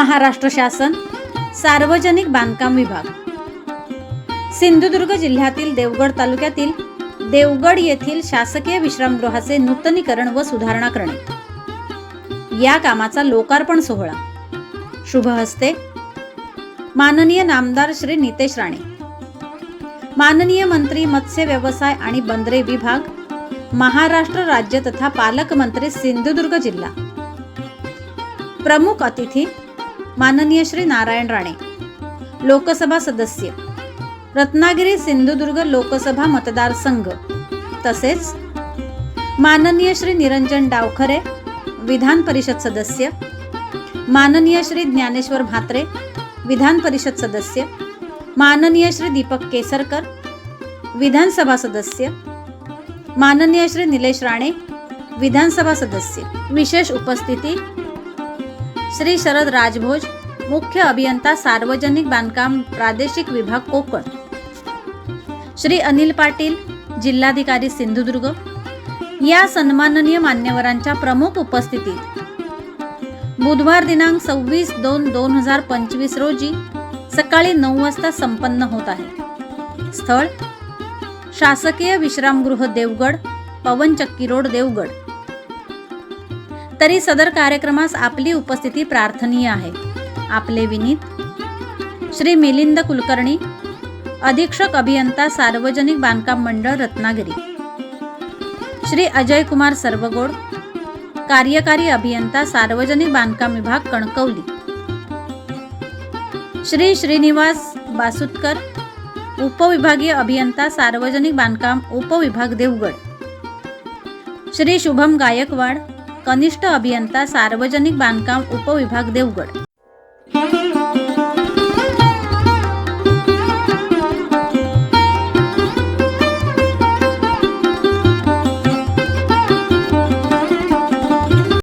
महाराष्ट्र शासन सार्वजनिक बांधकाम विभाग. सिंधुदुर्ग जिल्ह्यातील देवगड तालुक्यातील देवगड येथील शासकीय विश्रामगृहाचे नूतनीकरण व सुधारणा करणे. या कामाचा लोकार्पण सोहळा. शुभ हस्ते. माननीय नामदार श्री नितेश राणे. माननीय मंत्री मत्स्य व्यवसाय आणि बंदरे विभाग महाराष्ट्र राज्य तथा पालकमंत्री सिंधुदुर्ग जिल्हा. प्रमुख अतिथी माननीय श्री नारायण राणे. लोकसभा सदस्य. रत्नागिरी सिंधुदुर्ग लोकसभा मतदारसंघ तसेच माननीय श्री निरंजन डावखरे विधान परिषद सदस्य. माननीय श्री ज्ञानेश्वर म्हात्रे विधान परिषद सदस्य. माननीय श्री दीपक केसरकर विधानसभा सदस्य. माननीय श्री निलेश राणे विधानसभा सदस्य. विशेष उपस्थिती श्री शरद राजभोज मुख्य अभियंता सार्वजनिक बांधकाम प्रादेशिक विभाग कोकण. श्री अनिल पाटील जिल्हाधिकारी सिंधुदुर्ग. या सन्माननीय मान्यवरांच्या प्रमुख उपस्थितीत बुधवार दिनांक सव्वीस दोन दोन हजार पंचवीस रोजी सकाळी नऊ वाजता संपन्न होत आहे. स्थळ शासकीय विश्रामगृह देवगड पवनचक्की रोड देवगड. तरी सदर कार्यक्रमास आपली उपस्थिती प्रार्थनीय आहे. आपले विनीत श्री मिलिंद कुलकर्णी अधीक्षक अभियंता सार्वजनिक बांधकाम मंडळ रत्नागिरी. श्री अजय कुमार सर्वगोड कार्यकारी अभियंता सार्वजनिक बांधकाम विभाग कणकवली. श्री श्रीनिवास बासुतकर उपविभागीय अभियंता सार्वजनिक बांधकाम उपविभाग देवगड. श्री शुभम गायकवाड कनिष्ठ अभियंता सार्वजनिक बांधकाम उपविभाग देवगड.